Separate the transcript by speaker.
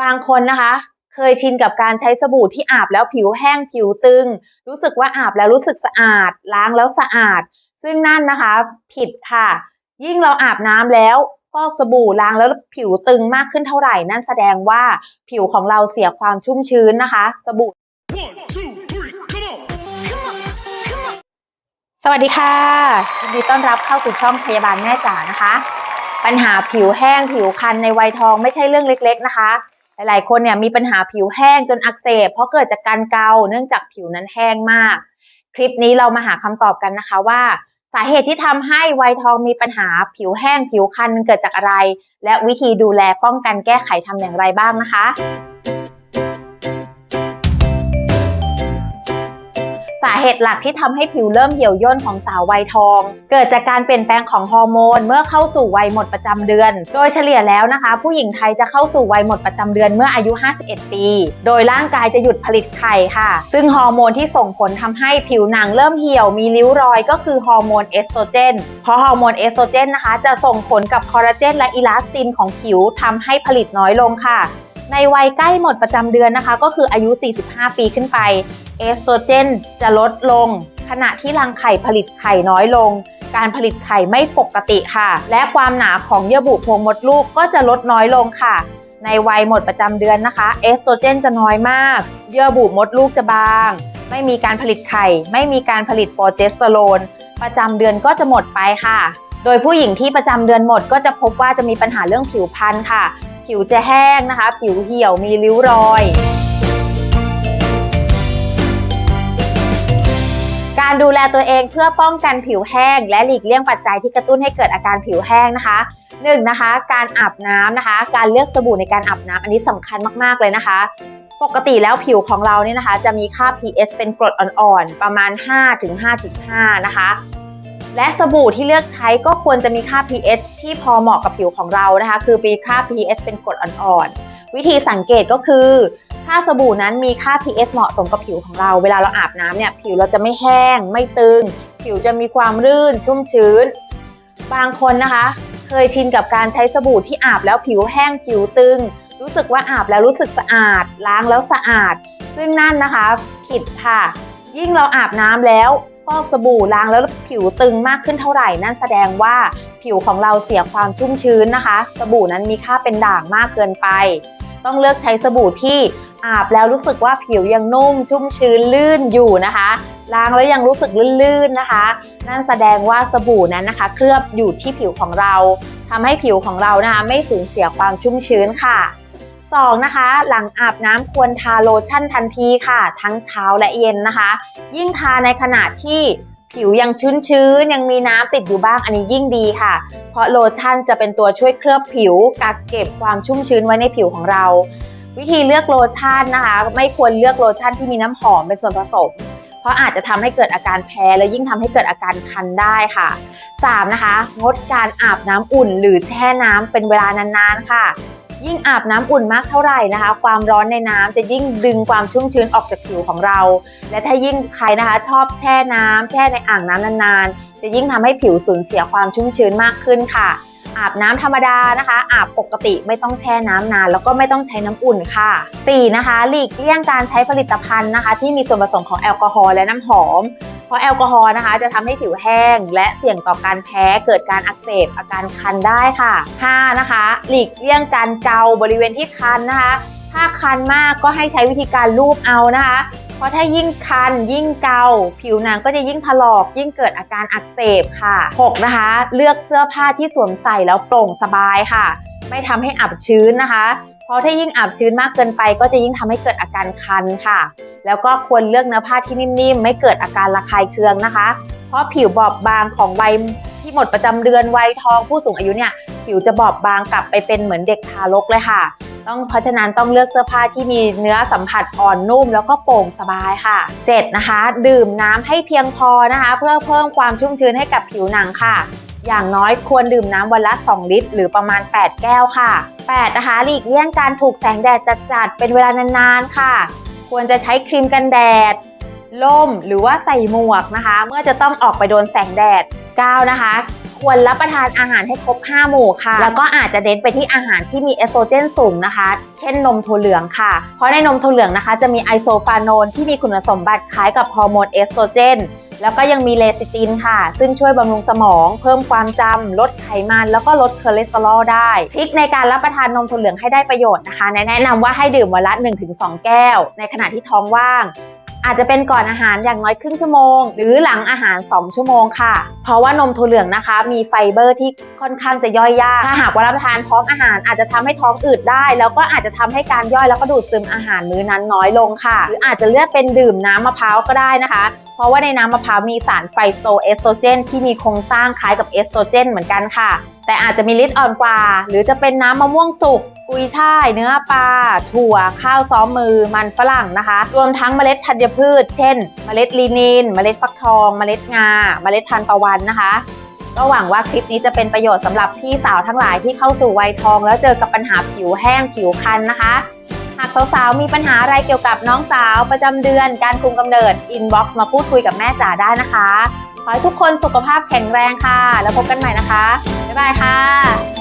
Speaker 1: บางคนนะคะ เคยชินกับการใช้สบู่ที่อาบแล้วผิวแห้งผิวตึง รู้สึกว่าอาบแล้วรู้สึกสะอาด ล้างแล้วสะอาด ซึ่งนั่นนะคะ ผิดค่ะ ยิ่งเราอาบน้ำแล้วฟอกสบู่ล้างแล้วผิวตึงมากขึ้นเท่าไหร่ นั่นแสดงว่าผิวของเราเสียความชุ่มชื้นนะคะ สบู่
Speaker 2: One, two, three, come on!
Speaker 1: สวัสดีค่ะยินดีต้อนรับเข้าสู่ช่องพยาบาลแม่จ๋านะคะ ปัญหาผิวแห้งผิวคันในวัยทองไม่ใช่เรื่องเล็ก ๆนะคะ หลายๆ คนเนี่ยมีปัญหาผิวแห้งจนอักเสบ เพราะเกิดจากการเกาเนื่องจากผิวนั้นแห้งมาก คลิปนี้เรามาหาคำตอบกันนะคะว่า สาเหตุที่ทำให้วัยทองมีปัญหาผิวแห้งผิวคันมันเกิดจากอะไร และวิธีดูแลป้องกันแก้ไขทำอย่างไรบ้างนะคะ เหตุหลักที่ทำให้ผิวเริ่มเหี่ยวย่นของสาววัยทอง เกิดจากการเปลี่ยนแปลงของฮอร์โมนเมื่อเข้าสู่วัยหมดประจำเดือน โดยเฉลี่ยแล้วนะคะ ผู้หญิงไทยจะเข้าสู่วัยหมดประจำเดือนเมื่ออายุ 51 ปี โดยร่างกายจะหยุดผลิตไข่ค่ะ ซึ่งฮอร์โมนที่ส่งผลทำให้ผิวหนังเริ่มเหี่ยวมีริ้วรอยก็คือฮอร์โมนเอสโตรเจน เพราะฮอร์โมนเอสโตรเจนนะคะจะส่งผลกับคอลลาเจนและอิลาสตินของผิวทำให้ผลิตน้อยลงค่ะ ในวัยใกล้หมดประจำเดือนนะคะ ก็คืออายุ 45 ปีขึ้นไป เอสโตรเจนจะลดลง ขณะที่รังไข่ผลิตไข่น้อยลง การผลิตไข่ไม่ปกติค่ะ และความหนาของเยื่อบุโพรงมดลูกก็จะลดน้อยลงค่ะ ในวัยหมดประจำเดือนนะคะ เอสโตรเจนจะน้อยมาก เยื่อบุมดลูกจะบาง ไม่มีการผลิตไข่ ไม่มีการผลิตโปรเจสเตอโรนประจำเดือนก็จะหมดไปค่ะ โดยผู้หญิงที่ประจำเดือนหมดก็จะพบว่าจะมีปัญหาเรื่องผิวพรรณค่ะ ผิวจะแห้งนะคะ ผิวเหี่ยวมีริ้วรอยการดูแลตัวเองเพื่อป้องกันผิวแห้ง และหลีกเลี่ยงปัจจัยที่กระตุ้นให้เกิดอาการผิวแห้งนะคะหนึ่งนะคะ การอาบน้ำนะคะ การเลือกสบู่ในการอาบน้ำอันนี้สำคัญมากๆเลยนะคะ ปกติแล้วผิวของเราเนี่ยนะคะ จะมีค่า pH เป็นกรดอ่อนๆ ประมาณ 5-5.5 นะคะ และสบู่ที่เลือกใช้ก็ควรจะมีค่า pH ที่พอเหมาะกับผิวของเรานะคะ คือมีค่า pH เป็นกรดอ่อนๆ วิธีสังเกตก็คือ ถ้าสบู่นั้นมีค่า pH เหมาะสมกับผิวของเรา เวลาเราอาบน้ำเนี่ยผิวเราจะไม่แห้ง ไม่ตึง ผิวจะมีความรื่น ชุ่มชื้น บางคนนะคะ เคยชินกับการใช้สบู่ที่อาบแล้วผิวแห้งผิวตึง รู้สึกว่าอาบแล้วรู้สึกสะอาด ล้างแล้วสะอาด ซึ่งนั่นนะคะผิดค่ะ ยิ่งเราอาบน้ำแล้ว ฟอกสบู่ล้างแล้วผิวตึงมากขึ้นเท่าไหร่ นั่นแสดงว่าผิวของเราเสียความชุ่มชื้นนะคะ สบู่นั้นมีค่าเป็นด่างมากเกินไป ต้องเลือกใช้สบู่ที่อาบแล้วรู้สึกว่าผิวยังนุ่ม ชุ่มชื้นลื่นอยู่นะคะล้างแล้วยังรู้สึกลื่นๆนะคะ นั่นแสดงว่าสบู่นั้นนะคะ เคลือบอยู่ที่ผิวของเราทำให้ผิวของเรานะคะไม่สูญเสียความชุ่มชื้นค่ะ 2. นะคะ หลังอาบน้ำควรทาโลชั่นทันทีค่ะ ทั้งเช้าและเย็นนะคะ ยิ่งทาในขณะที่ผิวยังชื้นๆ ยังมีน้ำติดอยู่บ้างอันนี้ยิ่งดีค่ะ เพราะโลชั่นจะเป็นตัวช่วยเคลือบผิวกักเก็บความชุ่มชื้นไว้ในผิวของเรา วิธีเลือกโลชั่นนะคะ ไม่ควรเลือกโลชั่นที่มีน้ำหอมเป็นส่วนผสม เพราะอาจจะทำให้เกิดอาการแพ้ และยิ่งทำให้เกิดอาการคันได้ค่ะ 3. นะคะ งดการอาบน้ำอุ่นหรือแช่น้ำเป็นเวลานานๆ ค่ะ ยิ่งอาบน้ำอุ่นมากเท่าไหร่นะคะ ความร้อนในน้ำจะยิ่งดึงความชุ่มชื้นออกจากผิวของเรา และถ้ายิ่งใครนะคะ ชอบแช่น้ำแช่ในอ่างน้ำนานๆ จะยิ่งทำให้ผิวสูญเสียความชุ่มชื้นมากขึ้นค่ะ อาบน้ำธรรมดานะคะ อาบปกติไม่ต้องแช่น้ำนาน แล้วก็ไม่ต้องใช้น้ำอุ่นค่ะ 4. นะคะ หลีกเลี่ยงการใช้ผลิตภัณฑ์นะคะ ที่มีส่วนผสมของแอลกอฮอล์และน้ำหอม เพราะแอลกอฮอล์นะคะ จะทำให้ผิวแห้ง และเสี่ยงต่อการแพ้เกิดการอักเสบอาการคันได้ค่ะ 5. นะคะ หลีกเลี่ยงการเกาบริเวณที่คันนะคะ ถ้าคันมากก็ให้ใช้วิธีการลูบเอานะคะ เพราะถ้ายิ่งคันยิ่งเกา ผิวหนังก็จะยิ่งถลอก ยิ่งเกิดอาการอักเสบค่ะ 6. นะคะ เลือกเสื้อผ้าที่สวมใส่แล้วโปร่งสบายค่ะ ไม่ทำให้อับชื้นนะคะ เพราะถ้ายิ่งอับชื้นมากเกินไป ก็จะยิ่งทำให้เกิดอาการคันค่ะ แล้วก็ควรเลือกเนื้อผ้าที่นิ่มๆ ไม่เกิดอาการระคายเคืองนะคะ เพราะผิวบอบบางของวัยที่หมดประจำเดือนวัยทองผู้สูงอายุเนี่ยผิวจะบอบบางกลับไปเป็นเหมือนเด็กทารกเลยค่ะ ต้องเพราะฉะนั้นต้องเลือกเสื้อผ้าที่มีเนื้อสัมผัสอ่อนนุ่ม แล้วก็โปร่งสบายค่ะ 7. นะคะ ดื่มน้ำให้เพียงพอนะคะ เพื่อเพิ่มความชุ่มชื้นให้กับผิวหนังค่ะ อย่างน้อยควรดื่มน้ำวันละ 2 ลิตร หรือประมาณ 8 แก้วค่ะ 8. นะคะหลีกเลี่ยงการถูกแสงแดดจัดๆเป็นเวลานานๆค่ะ ควรจะใช้ครีมกันแดดล่มหรือว่าใส่หมวกนะคะ เมื่อจะต้องออกไปโดนแสงแดด 9. นะคะ ควรรับประทานอาหารให้ครบ 5 หมู่ค่ะ แล้วก็อาจจะเน้นไปที่อาหารที่มีเอสโตรเจนสูงนะคะ เช่นนมถั่วเหลืองค่ะ เพราะในนมถั่วเหลืองนะคะ จะมีไอโซฟาโนนที่มีคุณสมบัติคล้ายกับฮอร์โมนเอสโตรเจน แล้วก็ยังมีเลซิตินค่ะ ซึ่งช่วยบำรุงสมอง เพิ่มความจำลดไขมันแล้วก็ลดคอเลสเตอรอลได้ทริคในการรับประทานนมถั่วเหลืองให้ได้ประโยชน์นะคะ แนะนำว่าให้ดื่มวันละ 1-2 แก้ว ในขณะที่ท้องว่าง อาจจะเป็นก่อนอาหารอย่างน้อยครึ่งชั่วโมง หรือหลังอาหาร 2 ชั่วโมงค่ะ เพราะว่านมถั่วเหลืองนะคะ มีไฟเบอร์ที่ค่อนข้างจะย่อยยาก ถ้าหากว่ารับประทานพร้อมอาหารอาจจะทำให้ท้องอืดได้ แล้วก็อาจจะทำให้การย่อยแล้วก็ดูดซึมอาหารมื้อนั้นน้อยลงค่ะ หรืออาจจะเลือกเป็นดื่มน้ำมะพร้าวก็ได้นะคะ เพราะว่าในน้ำมะพร้าวมีสารไฟสโตเอสโตรเจน ที่มีโครงสร้างคล้ายกับเอสโตรเจนเหมือนกันค่ะ แต่อาจจะมีฤทธิ์อ่อนกว่า หรือจะเป็นน้ำมะม่วงสุก กุยช่าย เนื้อปลา ถั่ว ข้าวซ้อมมือ มันฝรั่งนะคะ รวมทั้งเมล็ดธัญพืช เช่น เมล็ดลีนิน เมล็ดฟักทอง เมล็ดงา เมล็ดทานตะวันนะคะ ก็หวังว่าคลิปนี้จะเป็นประโยชน์สำหรับพี่สาวทั้งหลายที่เข้าสู่วัยทอง แล้วเจอกับปัญหาผิวแห้งผิวคันนะคะหากสาวๆ มีปัญหาอะไรเกี่ยวกับน้องสาวประจำเดือน การคุมกำเนิด อินบ็อกซ์มาพูดคุยกับแม่จ๋าได้นะคะ ขอให้ทุกคนสุขภาพแข็งแรงค่ะ แล้วพบกันใหม่นะคะ บ๊ายบายค่ะ